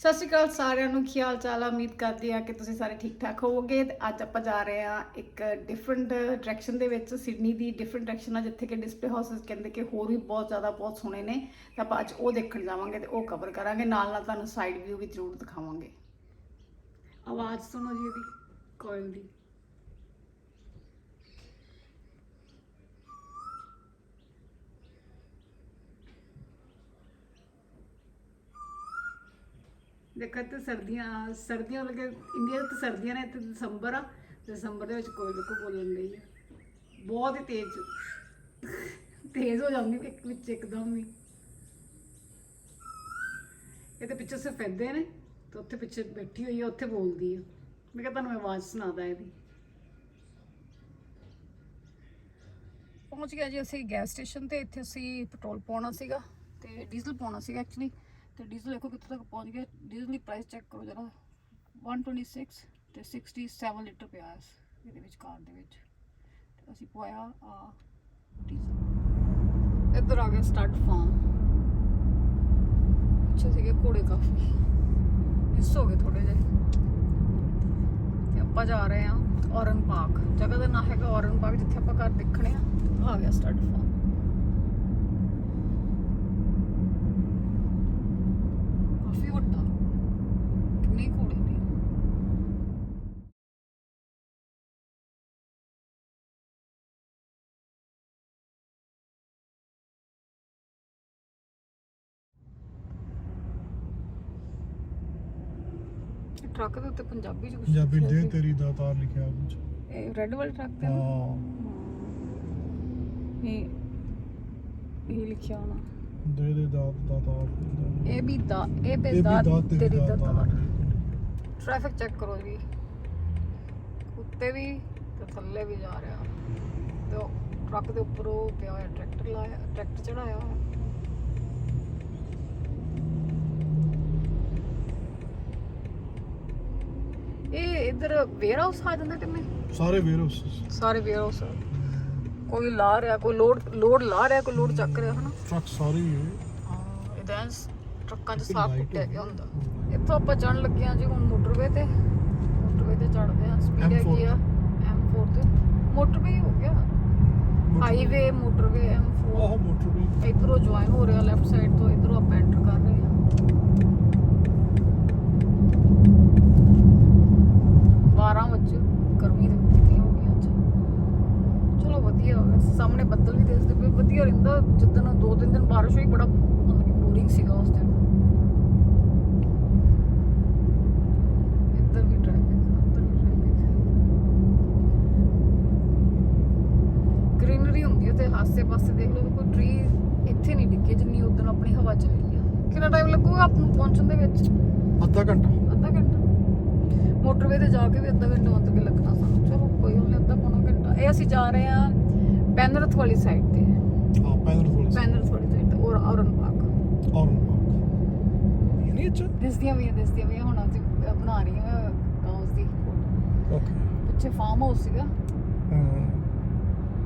ਸਤਿ ਸ਼੍ਰੀ ਅਕਾਲ ਸਾਰਿਆਂ ਨੂੰ, ਕੀ ਹਾਲ ਚਾਲ ਆ? ਉਮੀਦ ਕਰਦੀ ਆ ਕਿ ਤੁਸੀਂ ਸਾਰੇ ਠੀਕ ਠਾਕ ਹੋਵੋਗੇ। ਤੇ ਅੱਜ ਆਪਾਂ ਜਾ ਰਹੇ ਆ ਇੱਕ ਡਿਫਰੈਂਟ ਡਾਇਰੈਕਸ਼ਨ ਦੇ ਵਿੱਚ ਸਿਡਨੀ ਦੀ ਡਿਫਰੈਂਟ ਡਾਇਰੈਕਸ਼ਨ ਆ, ਜਿੱਥੇ ਕਿ ਡਿਸਪਲੇ ਹਾਊਸਸ ਕਹਿੰਦੇ ਕਿ ਹੋਰ ਵੀ ਬਹੁਤ ਜ਼ਿਆਦਾ, ਬਹੁਤ ਸੋਹਣੇ ਨੇ। ਤਾਂ ਆਪਾਂ ਅੱਜ ਉਹ ਦੇਖਣ ਜਾਵਾਂਗੇ ਤੇ ਉਹ ਕਵਰ ਕਰਾਂਗੇ। ਨਾਲ ਨਾਲ ਤੁਹਾਨੂੰ ਸਾਈਡ ਵਿਊ ਵੀ ਜ਼ਰੂਰ ਦਿਖਾਵਾਂਗੇ। ਆਵਾਜ਼ ਸੁਣੋ ਜੀ ਇਹਦੀ ਕੋਇਲ ਦੀ। ਦੇਖੋ ਤੇ ਸਰਦੀਆਂ ਸਰਦੀਆਂ ਲੱਗੇ ਇੰਡੀਆ 'ਚ ਤਾਂ ਸਰਦੀਆਂ ਨੇ, ਇੱਥੇ ਦਸੰਬਰ ਆ, ਦਸੰਬਰ ਦੇ ਵਿੱਚ ਕੋਈ ਲੋਕ ਬੋਲਣ ਲਈ ਆ ਬਹੁਤ ਹੀ ਤੇਜ਼ ਤੇਜ਼ ਹੋ ਜਾਂਦੀ ਇੱਕ ਵਿੱਚ ਇੱਕਦਮ ਹੀ। ਇਹ ਤੇ ਪਿੱਛੇ ਸਫੈਦੇ ਨੇ, ਤੇ ਉੱਥੇ ਪਿੱਛੇ ਬੈਠੀ ਹੋਈ ਆ, ਉੱਥੇ ਬੋਲਦੀ ਆ। ਮੈਂ ਕਿਹਾ ਤੁਹਾਨੂੰ ਆਵਾਜ਼ ਸੁਣਾਦਾ ਇਹਦੀ। ਪਹੁੰਚ ਗਿਆ ਜੀ ਅਸੀਂ ਗੈਸ ਸਟੇਸ਼ਨ ਤੇ, ਇੱਥੇ ਅਸੀਂ ਪੈਟਰੋਲ ਪਾਉਣਾ ਸੀਗਾ ਤੇ ਡੀਜ਼ਲ ਪਾਉਣਾ ਸੀਗਾ ਐਕਚੁਅਲੀ ਤੇ ਡੀਜ਼ਲ ਦੇਖੋ ਕਿੱਥੇ ਤੱਕ ਪਹੁੰਚ ਗਿਆ। ਡੀਜ਼ਲ ਦੀ ਪ੍ਰਾਈਸ ਚੈੱਕ ਕਰੋ ਜਰਾ। 126 ਤੇ 67 ਲੀਟਰ ਪਿਆ ਹੈ ਇਹਦੇ ਵਿੱਚ ਕਾਰ ਦੇ ਵਿੱਚ। ਤੇ ਅਸੀਂ ਪਵਾਇਆ ਆ ਡੀਜ਼ਲ ਇੱਧਰ ਆ ਗਿਆ ਸਟਾਰਟ ਫਾਰਮ ਪਿੱਛੇ ਸੀਗੇ ਘੋੜੇ ਕਾਫੀ। ਮਿਸ ਹੋ ਗਏ ਥੋੜੇ ਜਿਹੇ। ਤੇ ਆਪਾਂ ਜਾ ਰਹੇ ਹਾਂ ਔਰਨ ਪਾਰਕ। ਜਗ੍ਹਾ ਦਾ ਨਾਂ ਹੈਗਾ ਔਰਨ ਪਾਰਕ, ਜਿੱਥੇ ਆਪਾਂ ਘਰ ਦੇਖਣੇ ਆ। ਆ ਗਿਆ ਸਟਾਰਟ ਫਾਰਮ ਕਾਫੀ ਵੱਡਾ ਕਿੰਨੇ ਘੋੜੇ ਨੇ ਇਹ ਟਰੱਕ ਦੇ ਉੱਤੇ ਪੰਜਾਬੀ ਚ ਕੁਝ ਪੰਜਾਬੀ ਦੇ ਤੇਰੀ ਦਾ ਤਾਰ ਲਿਖਿਆ ਕੁਝ ਇਹ ਰੈੱਡ ਵਾਲੇ ਟਰੱਕ ਤੇ ਨਾ? ਹਾਂ। ਇਹ ਇਹ ਲਿਖਿਆ ਹੋਣਾ। ਦੇ ਦੇ ਦਾਤ ਦਾ ਤਾਰ ਇਹ ਵੀ ਦਾ ਇਹ ਵੀ ਦਾ ਤੇਰੀ ਦਾ ਤਾਰ ਤਾਰ ਟ੍ਰੈਫਿਕ ਚੈੱਕ ਕਰੋ ਜੀ। ਉੱਤੇ ਵੀ ਤੇ ਥੱਲੇ ਵੀ ਜਾ ਰਿਹਾ। ਤੇ ਉਹ ਟਰੱਕ ਦੇ ਉੱਪਰ ਉਹ ਪਿਆ ਹੋਇਆ ਟਰੈਕਟਰ ਲਾਇਆ ਟਰੈਕਟਰ ਚੜਾਇਆ। ਹੋਇਆ ਇਹ ਇਧਰ ਵੇਅਰ ਹਾਊਸ ਆ ਜਾਂਦਾ ਕਿੰਨੇ ਸਾਰੇ ਵੇਰੋਸ ਸਾਰੇ ਵੇਅਰ ਹਾਊਸ ਕੋਈ ਲਾ ਰਿਹਾ ਕੋਈ ਲੋਡ ਲੋਡ ਲਾ ਰਿਹਾ ਕੋਈ ਲੋਡ ਚੱਕ ਰਿਹਾ ਹਨਾ? ਟਰੱਕ ਸਾਰੇ ਹੀ ਹੈ ਇਹਦਾ ਟਰੱਕਾਂ 'ਚ ਸਾਫ਼ ਕੁੱਟਿਆ ਗਿਆ ਹੁੰਦਾ। ਇੱਥੋਂ ਆਪਾਂ ਚੜਨ ਲੱਗੇ ਆ ਜੀ ਹੁਣ ਮੋਟਰਵੇ ਤੇ। ਮੋਟਰਵੇ ਤੇ ਚੜਦੇ ਆ ਸਪੀਡ M4 ਹੈਗੀ ਆ M4 ਤੇ। ਮੋਟਰਵੇ ਹੋ ਗਿਆ? ਹਾਈਵੇ ਮੋਟਰਵੇ M4 ਆਹ ਮੋਟਰ ਵੀ ਇਧਰੋਂ ਜੁਆਇਨ ਹੋ ਰਿਹਾ ਲੈਫਟ ਸਾਈਡ ਤੋਂ ਇਧਰੋਂ ਆਪਾਂ ਐਂਟਰ ਕਰ ਰਹੇ ਆ 12 ਵਜੇ ਗਰਮੀ ਦੇ ਕਿੰਨੀ ਹੋ ਗਈ ਅੱਜ ਚਲੋ ਵਧੀਆ ਹੋ ਗਿਆ ਸਾਹਮਣੇ ਬੱਦਲ ਵੀ ਦਿਸਦੇ ਪਏ ਜਿੱਦਣ ਦੋ ਤਿੰਨ ਦਿਨ ਬਾਰਿਸ਼ ਹੋਈ ਬੜਾ ਮਤਲਬ ਕਿ ਬੋਰਿੰਗ ਸੀਗਾ ਉਸ ਦਿਨ। ਇੱਧਰ ਵੀ ਟ੍ਰੈਫਿਕ ਉੱਧਰ ਵੀ ਟ੍ਰੈਫਿਕ ਗ੍ਰੀਨਰੀ ਹੁੰਦੀ ਹੈ ਤੇ ਆਸੇ-ਪਾਸੇ ਦੇਖ ਲਓ ਕੋਈ ਟਰੀ ਇੱਥੇ ਨਹੀਂ ਡਿੱਗੇ ਜਿੰਨੀ ਉਦੋਂ ਆਪਣੀ ਹਵਾ ਚੱਲੀ ਆ। ਕਿੰਨਾ ਟਾਈਮ ਲੱਗੂਗਾ ਆਪ ਨੂੰ ਪਹੁੰਚਣ ਦੇ ਵਿੱਚ? ਅੱਧਾ ਘੰਟਾ। ਅੱਧਾ ਘੰਟਾ। ਮੋਟਰਵੇ ਤੇ ਜਾ ਕੇ ਵੀ ਅੱਧਾ ਘੰਟਾ ਕੇ ਲੱਗਣਾ ਸਾਨੂੰ। ਚਲੋ ਕੋਈ ਨਹੀਂ ਅੱਧਾ ਪੌਣਾ ਘੰਟਾ। ਇਹ ਅਸੀਂ ਜਾ ਰਹੇ ਹਾਂ ਪੈਨਰਥ ਵਾਲੀ ਸਾਈਡ ਤੇ। ਹਾਂ ਪੈਨਰ ਫੁੱਲ ਪੈਨਰਥ ਵਾਲੀ ਸਾਈਡ ਤੇ ਔਰ ਔਰਨ ਪਾਰਕ ਔਰ ਇਹ ਨਹੀਂ ਅੱਛਾ ਦਿਸਦੀਆਂ ਵੀ ਆ, ਦਿਸਦੀਆਂ ਵੀ ਆ। ਹੁਣ ਅਸੀਂ ਅਹ, ਬਣਾ ਰਹੀ ਹਾਂ ਗਾਉਂਸ ਦੀ photo। ਓਕੇ ਪਿੱਛੇ ਫਾਰਮ ਹਾਊਸ ਸੀਗਾ ਹਾਂ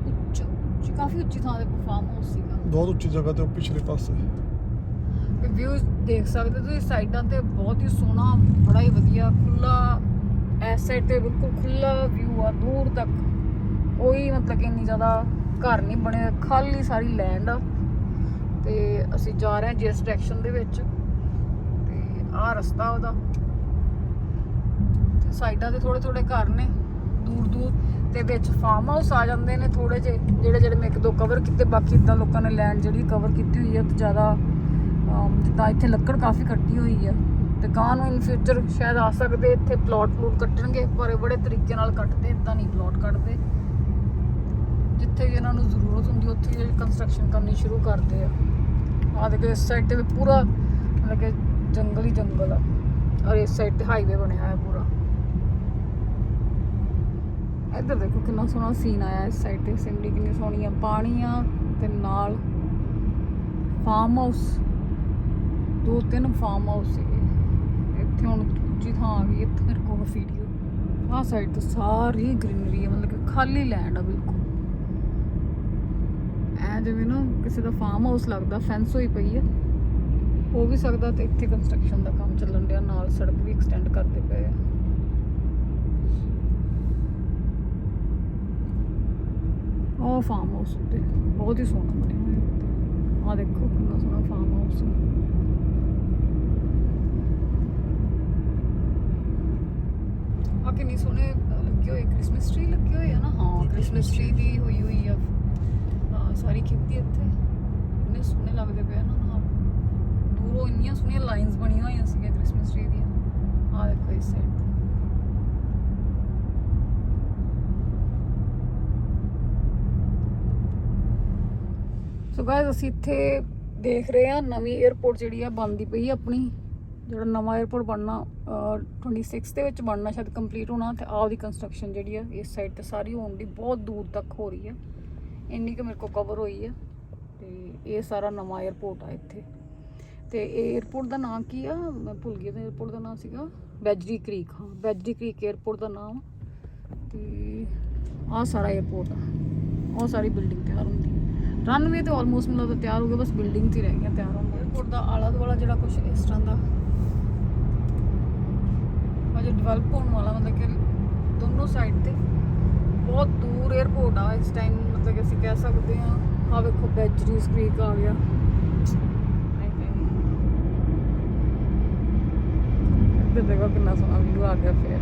ਉੱਚ ਉੱਚੀ ਕਾਫੀ ਉੱਚੀ ਥਾਂ ਤੇ ਫਾਰਮ ਹਾਊਸ ਸੀਗਾ ਬਹੁਤ ਉੱਚੀ ਜਗ੍ਹਾ ਤੇ ਉਹ ਪਿਛਲੇ ਪਾਸੇ ਵਿਊ ਦੇਖ ਸਕਦੇ ਹੋ ਤੁਸੀਂ ਸਾਈਡਾਂ ਤੇ ਬਹੁਤ ਹੀ ਸੋਹਣਾ ਬੜਾ ਹੀ ਵਧੀਆ ਖੁੱਲਾ ਐਸ ਸਾਈਡ ਤੇ ਬਿਲਕੁਲ ਖੁੱਲਾ ਵਿਊ ਆ ਦੂਰ ਤੱਕ ਕੋਈ ਮਤਲਬ ਕਿ ਇੰਨੀ ਜ਼ਿਆਦਾ ਘਰ ਨਹੀਂ ਬਣੇ, ਖਾਲੀ ਸਾਰੀ ਲੈਂਡ ਆ। ਤੇ ਅਸੀਂ ਜਾ ਰਹੇ ਹਾਂ ਜਿਸ ਡਾਇਰੈਕਸ਼ਨ ਦੇ ਵਿੱਚ। ਤੇ ਆਹ ਰਸਤਾ ਉਹਦਾ। ਤੇ ਸਾਈਡਾਂ ਤੇ ਥੋੜੇ ਥੋੜੇ ਘਰ ਨੇ, ਦੂਰ ਦੂਰ। ਤੇ ਵਿੱਚ ਫਾਰਮ ਹਾਊਸ ਆ ਜਾਂਦੇ ਨੇ ਥੋੜੇ ਜਿਹੇ, ਜਿਹੜੇ ਜਿਹੜੇ ਮੈਂ ਇੱਕ ਦੋ ਕਵਰ ਕੀਤੇ, ਬਾਕੀ ਇਦਾਂ ਲੋਕਾਂ ਨੇ ਲੈਂਡ ਜਿਹੜੀ ਕਵਰ ਕੀਤੀ ਹੋਈ ਹੈ ਤੇ ਜ਼ਿਆਦਾ ਜਿੱਦਾਂ ਇੱਥੇ ਲੱਕੜ ਕਾਫੀ ਕੱਟੀ ਹੋਈ ਹੈ ਤੇ ਗਾਂ ਨੂੰ ਇਨ ਫਿਊਚਰ ਸ਼ਾਇਦ ਆ ਸਕਦੇ, ਇੱਥੇ ਪਲਾਟ ਪਲੂਟ ਕੱਟਣਗੇ, ਪਰ ਇਹ ਬੜੇ ਤਰੀਕੇ ਨਾਲ ਕੱਟਦੇ ਇਦਾਂ ਨਹੀਂ ਪਲਾਟ ਕੱਟਦੇ। ਜਿੱਥੇ ਵੀ ਇਹਨਾਂ ਨੂੰ ਜ਼ਰੂਰਤ ਹੁੰਦੀ, ਉੱਥੇ ਜਿਹੜੀ ਕੰਸਟਰਕਸ਼ਨ ਕਰਨੀ ਸ਼ੁਰੂ ਕਰਦੇ ਆ। ਆਹ ਦੇਖੋ, ਇਸ ਸਾਈਡ ਤੇ ਵੀ ਪੂਰਾ ਮਤਲਬ ਕਿ ਜੰਗਲ ਹੀ ਜੰਗਲ ਆ। ਔਰ ਇਸ ਸਾਈਡ ਤੇ ਹਾਈਵੇ ਬਣਿਆ ਹੋਇਆ ਪੂਰਾ। ਇੱਧਰ ਦੇਖੋ ਕਿੰਨਾ ਸੋਹਣਾ ਸੀਨ ਆਇਆ ਇਸ ਸਾਈਡ ਤੇ। ਸਿਮਰੀ ਕਿੰਨੀ ਸੋਹਣੀ ਆ ਪਾਣੀ ਆ ਤੇ ਨਾਲ ਫਾਰਮ ਹਾਊਸ ਦੋ ਤਿੰਨ ਫਾਰਮ ਹਾਊਸ ਸੀਗੇ ਇੱਥੇ ਹੁਣ ਦੂਜੀ ਥਾਂ ਆ ਗਈ ਇੱਥੇ ਮੇਰੇ ਕੋਲ ਵੀਡੀਓ ਆਹ ਸਾਈਡ ਤੇ ਸਾਰੀ ਗ੍ਰੀਨਰੀ ਹੈ ਮਤਲਬ ਕਿ ਖਾਲੀ ਲੈਂਡ ਆ, ਬਿਲਕੁਲ। ਐ ਜਿਵੇਂ ਨਾ ਕਿਸੇ ਦਾ ਫਾਰਮ ਹਾਊਸ ਲੱਗਦਾ ਫੈਂਸ ਹੋਈ ਪਈ ਹੈ। ਹੋ ਵੀ ਸਕਦਾ ਤੇ ਇੱਥੇ ਕੰਸਟਰਕਸ਼ਨ ਦਾ ਕੰਮ ਚੱਲਣ ਡਿਆ ਨਾਲ ਸੜਕ ਵੀ ਐਕਸਟੈਂਡ ਕਰਦੇ ਪਏ ਆ। ਉਹ ਫਾਰਮ ਹਾਊਸ ਉੱਤੇ ਬਹੁਤ ਹੀ ਸੋਹਣਾ ਬਣਿਆ ਹੋਇਆ ਉੱਤੇ ਆ ਦੇਖੋ ਕਿੰਨਾ ਸੋਹਣਾ ਫਾਰਮ ਹਾਊਸ ਹੈ। ਆ ਕਿੰਨੀ ਸੋਹਣੇ ਅ, ਲੱਗੇ ਹੋਏ ਕ੍ਰਿਸਮਸ ਟ੍ਰੀ ਲੱਗੇ ਹੋਏ ਆ ਨਾ? ਹਾਂ ਕੋਈ ਕ੍ਰਿਸਮਸ ਟ੍ਰੀ ਦੀ ਹੋਈ ਹੋਈ ਆ। ਸਾਰੀ ਖੇਤੀ ਇੱਥੇ। ਇੰਨੇ ਸੋਹਣੇ ਲੱਗਦੇ ਪਏ ਆ ਨਾ ਨਾਲ ਦੂਰੋਂ ਇੰਨੀਆਂ ਸੋਹਣੀਆਂ ਲਾਈਨਸ ਬਣੀਆਂ ਹੋਈਆਂ ਸੀਗੀਆਂ ਕ੍ਰਿਸਮਸ ਟ੍ਰੀ ਦੀਆਂ। ਆਹ ਦੇਖੋ ਇਸ ਸਾਈਡ ਤੇ। ਸੋ ਗਾਇਸ ਅਸੀਂ ਇੱਥੇ ਦੇਖ ਰਹੇ ਹਾਂ ਨਵੀਂ 에ਅਰਪੋਰਟ ਜਿਹੜੀ ਆ ਬਣਦੀ ਪਈ ਆਪਣੀ। ਜਿਹੜਾ ਨਵਾਂ 에ਅਰਪੋਰਟ ਬਣਨਾ ਅਹ, 26 ਦੇ ਵਿੱਚ ਬਣਨਾ ਸ਼ਾਇਦ ਕੰਪਲੀਟ ਹੋਣਾ ਤੇ ਆਹ ਉਹਦੀ ਕੰਸਟਰਕਸ਼ਨ ਜਿਹੜੀ ਆ ਇਸ ਸਾਈਡ ਤੇ ਸਾਰੀ ਹੋਣ ਦੀ ਬਹੁਤ ਦੂਰ ਤੱਕ ਹੋ ਰਹੀ ਆ। ਇੰਨੀ ਕਿ ਮੇਰੇ ਕੋ ਕਵਰ ਹੋਈ ਆ ਤੇ ਇਹ ਸਾਰਾ ਨਵਾਂ 에어ਪੋਰਟ ਆ ਇੱਥੇ। ਤੇ ਇਹ 에어ਪੋਰਟ ਦਾ ਨਾਮ ਕੀ ਆ? ਮੈਂ ਭੁੱਲ ਗਈ 에어ਪੋਰਟ ਦਾ ਨਾਮ ਸੀਗਾ ਬੈਜਰੀ ਕ੍ਰੀਕ। ਹਾਂ, ਬੈਜਰੀ ਕ੍ਰੀਕ 에어ਪੋਰਟ ਦਾ ਨਾਮ ਤੇ ਆ ਸਾਰਾ 에어ਪੋਰਟ ਆ। ਉਹ ਸਾਰੀ ਬਿਲਡਿੰਗ ਤਿਆਰ ਹੁੰਦੀ ਰਨਵੇ ਤੇ ਆਲਮੋਸਟ ਮਿਲਾ ਤਾਂ ਤਿਆਰ ਹੋ ਗਿਆ ਬਸ ਬਿਲਡਿੰਗ ਤੇ ਰਹਿ ਗਿਆ ਤਿਆਰ ਹੋਣ ਨੂੰ 에어ਪੋਰਟ ਦਾ ਆਲਾ ਦੁਆਲਾ ਜਿਹੜਾ ਕੁਝ ਇਸ ਤਰ੍ਹਾਂ ਦਾ। ਅਜੇ ਡਿਵੈਲਪ ਹੋਣ ਵਾਲਾ, ਮਤਲਬ ਕਿ ਦੋਨੋਂ ਸਾਈਡ ਤੇ। ਬਹੁਤ ਦੂਰ 에ਅਰਪੋਰਟ ਆ ਇਸ ਟਾਈਮ ਮਤਲਬ ਕਿ ਅਸੀਂ ਕਹਿ ਸਕਦੇ ਹਾਂ। ਆ ਵੇਖੋ ਬੈਜਰੀਸ ਕ੍ਰੀਕ ਆ ਗਿਆ। ਦੇਖੋ ਕਿੰਨਾ ਸੋਹਣਾ ਵਿਊ ਆ ਗਿਆ ਫੇਰ।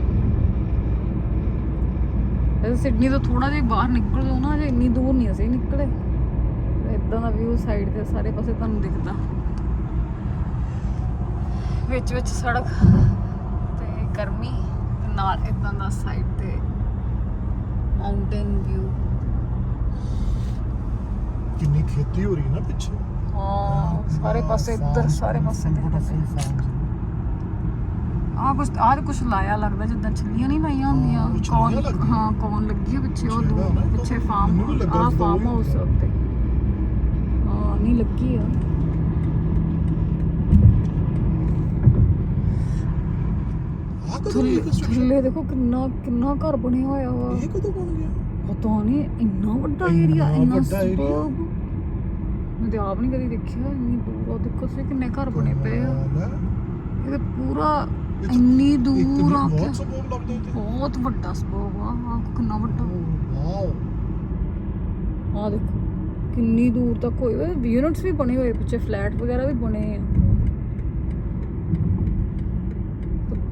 ਵੈਸੇ ਸਿਡਨੀ ਤੋਂ ਥੋੜਾ ਜਿਹਾ ਬਾਹਰ ਨਿਕਲ ਜਾਓ ਨਾ ਜੇ ਇੰਨੀ ਦੂਰ ਨਹੀਂ ਅਸੀਂ ਨਿਕਲੇ। ਇਦਾਂ ਦਾ ਵਿਊ ਸਾਈਡ ਤੇ ਸਾਰੇ ਪਾਸੇ ਤੁਹਾਨੂੰ ਦਿਖਦਾ। ਵਿੱਚ ਵਿੱਚ ਸੜਕ ਤੇ ਗਰਮੀ ਨਾਲ ਇਦਾਂ ਦਾ ਸਾਈਡ ਤੇ ਮਾਊਂਟੇਨ ਵਿਊ ਕਿੰਨੀ ਖੇਤੀ ਹੋ ਰਹੀ ਨਾ ਪਿੱਛੇ? ਹਾਂ ਸਾਰੇ ਪਾਸੇ ਇੱਧਰ ਸਾਰੇ ਪਾਸੇ ਆ ਕੁਛ ਆਹ ਕੁਝ ਲਾਇਆ ਲੱਗਦਾ ਜਿੱਦਾਂ ਛੱਲੀਆਂ ਨਹੀਂ ਲਾਈਆਂ ਹੁੰਦੀਆਂ। ਕੌਣ। ਹਾਂ ਕੌਣ ਲੱਗੀ ਆ ਪਿੱਛੇ ਉਹ ਦੂਰ ਪਿੱਛੇ ਫਾਰਮ ਆ ਫਾਰਮ ਹਾਊਸ ਉੱਤੇ। ਹਾਂ ਨਹੀਂ ਲੱਗੀ ਆ ਆ ਕਦੋਂ ਥੱਲੇ ਦੇਖੋ ਕਿੰਨਾ ਕਿੰਨਾ ਘਰ ਬਣਿਆ ਹੋਇਆ ਵਾ। ਇਹ ਕਦੋਂ ਬਣ ਗਿਆ? ਪਤਾ ਨਹੀਂ ਇੰਨਾ ਵੱਡਾ ਏਰੀਆ ਇੰਨਾ superb। ਮੈਂ ਤੇ ਆਪ ਨਹੀਂ ਕਦੀ ਦੇਖਿਆ ਇੰਨੀ ਦੂਰ ਉਹ ਦੇਖੋ ਤੁਸੀਂ ਕਿੰਨੇ ਘਰ ਬਣੇ ਪਏ ਆ। ਇਹ ਪੂਰਾ ਇੰਨੀ ਦੂਰ ਆ ਕੇ। ਬਹੁਤ ਵੱਡਾ ਸਬੋਗ ਆ। ਆ ਕਿੰਨਾ ਵੱਡਾ। ਵਾਓ। ਆ ਦੇਖੋ ਕਿੰਨੀ ਦੂਰ ਤੱਕ ਹੋਏ ਹੋਏ ਯੂਨਿਟਸ ਵੀ ਬਣੇ ਹੋਏ ਪਿੱਛੇ ਫਲੈਟ ਵਗੈਰਾ ਵੀ ਬਣੇ ਆ ਤੇ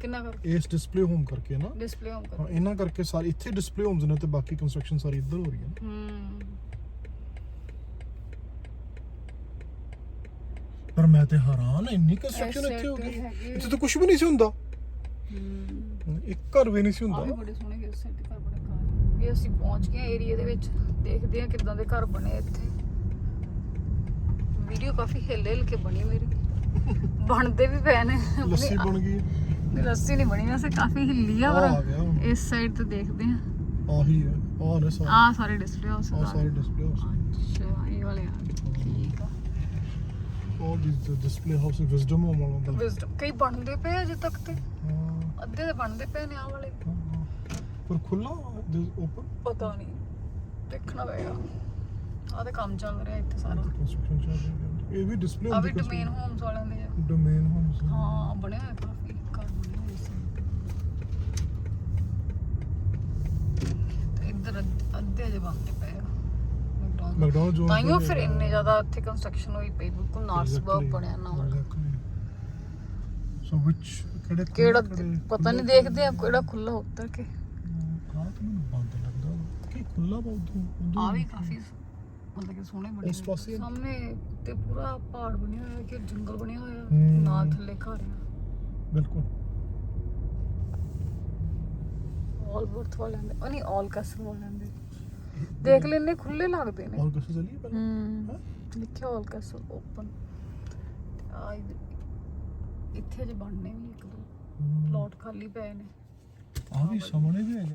ਕਿੰਨਾ ਕਰ ਇਸ ਡਿਸਪਲੇ ਹੋਮ ਕਰਕੇ ਨਾ। ਡਿਸਪਲੇ ਹੋਮ ਕਰ ਹਾਂ ਇਹਨਾਂ ਕਰਕੇ ਸਾਰੀ ਇੱਥੇ ਡਿਸਪਲੇ ਹੋਮਸ ਨੇ ਤੇ ਬਾਕੀ ਕੰਸਟਰਕਸ਼ਨ ਸਾਰੀ ਇੱਧਰ ਹੋ ਰਹੀ ਹੈ ਹੂੰ। ਪਰ ਮੈਂ ਤੇ ਹੈਰਾਨ ਹਾਂ, ਇੰਨੀ ਕੰਸਟਰਕਸ਼ਨ ਇੱਥੇ ਹੋ ਗਈ। ਇੱਥੇ ਤਾਂ ਕੁਝ ਵੀ ਨਹੀਂ ਸੀ ਹੁੰਦਾ। ਹੂੰ। ਇੱਕ ਘਰ ਵੀ ਨਹੀਂ ਸੀ ਹੁੰਦਾ। ਬੜੇ ਸੋਹਣੇ ਇਸ ਸਾਈਡ ਘਰ ਬਣੇ ਘਰ। ਇਹ ਅਸੀਂ ਪਹੁੰਚ ਗਏ ਏਰੀਆ ਦੇ ਵਿੱਚ ਦੇਖਦੇ ਆ ਕਿੱਦਾਂ ਦੇ ਘਰ ਬਣੇ ਇੱਥੇ। ਵੀਡੀਓ ਕਾਫੀ ਹਿੱਲ ਹਿੱਲ ਕੇ ਬਣੀ ਮੇਰੀ। ਬਣਦੇ ਵੀ ਪਏ ਨੇ। ਲੱਸੀ ਬਣ ਗਈ। ਲੱਸੀ ਨਹੀਂ ਬਣੀ ਵੈਸੇ ਕਾਫੀ ਹਿੱਲੀ ਆ ਆ ਪਰ ਗਿਆ। ਇਸ ਸਾਈਡ ਤੇ ਦੇਖਦੇ ਆ ਆਹੀ ਹੈ ਆਹ ਨੇ ਸਾਰੇ। ਆ ਸਾਰੇ ਡਿਸਪਲੇ ਹਾਊਸ ਆਹ ਸਾਰੇ ਡਿਸਪਲੇ ਹਾਊਸ ਅੱਛਾ ਇਹ ਵਾਲੇ ਆ। ਠੀਕ ਆ। these the display house wisdom home ਵਾਲਾ ਹੁੰਦਾ। ਵਿਜ਼ਡਮ ਕਈ ਬਣਦੇ ਪਏ ਆ ਅਜੇ ਤੱਕ ਤੇ। ਹਾਂ, ਅੱਧੇ ਦੇ ਬਣਦੇ ਪਏ ਨੇ ਆ ਵਾਲੇ। ਹਾਂ, ਹਾਂ। ਪਰ ਖੁੱਲਾ ਓਪਨ ਪਤਾ ਨਹੀਂ ਦੇਖਣਾ ਪਏਗਾ। ਆ ਤੇ ਕੰਮ ਚੱਲ ਰਿਹਾ ਇੱਥੇ ਸਾਰਾ। ਕੰਸਟਰਕਸ਼ਨ ਚੱਲ ਰਹੀ। ਹੈ ਇਹ ਵੀ ਡਿਸਪਲੇ ਆ ਵੀ ਡੋਮੇਨ ਹੋਮਸ ਵਾਲਿਆਂ ਦੇ ਆ। ਡੋਮੇਨ ਹੋਮਸ ਹਾਂ ਬਣਿਆ ਹੋਇਆ ਕਾਫੀ ਘਰ ਬਣੇ ਹੋਏ ਸੀ ਤੇ ਇੱਧਰ ਅੱਧ- ਅਜੇ ਬਣਦੇ ਪਏ ਆ। ਮੈਕਡੋਨਲਡ ਜੋ ਤਾਈਓ ਫਿਰ ਇੰਨੇ ਜ਼ਿਆਦਾ ਇੱਥੇ ਕੰਸਟਰਕਸ਼ਨ ਹੋਈ ਪਈ ਬਿਲਕੁਲ ਨਾਰਥ ਸਬਰਬ ਬਣਿਆ ਨਾ ਸੋ ਵਿਚ ਕਿਹੜੇ ਕਿਹੜਾ ਪਤਾ ਨਹੀਂ ਦੇਖਦੇ ਆ ਕਿਹੜਾ? ਖੁੱਲਾ ਉੱਤਰ ਕੇ। ਮੈਨੂੰ ਬੰਦ ਲੱਗਦਾ। ਕੀ ਖੁੱਲਾ ਬਹੁਤ ਆ ਵੀ ਕਾਫੀ ਮਤਲਬ ਕਿ ਸੋਹਣੇ ਬਣੇ ਉਸ ਹੋਏ। ਪਾਸੇ? ਸਾਹਮਣੇ ਤੇ ਪੂਰਾ ਪਹਾੜ ਬਣਿਆ ਹੋਇਆ ਕਿ ਜੰਗਲ ਬਣਿਆ ਹੋਇਆ। ਨਾਲ ਥੱਲੇ ਘਰ ਬਿਲਕੁਲ। ਆਲ ਬਰਥ ਵਾਲਿਆਂ ਦੇ ਉਹ ਨਹੀਂ ਆਲ ਕਸਮ ਵਾਲਿਆਂ ਦੇ। ਦੇਖ ਲੈਨੇ ਖੁੱਲੇ ਲੱਗਦੇ ਨੇ। ਔਰ ਕਿਸੇ ਚਲੀਏ ਪਹਿਲਾਂ? ਹੂੰ। ਲਿਖਿਆ ਆਲ ਕਸਮ ਓਪਨ ਆ ਇੱਥੇ ਜੇ ਬਣਨੇ ਵੀ ਇੱਕ ਦੋ। ਪਲਾਟ ਖਾਲੀ ਪਏ ਨੇ। ਆ ਵੀ ਸਾਹਮਣੇ ਵੀ ਹੈਗਾ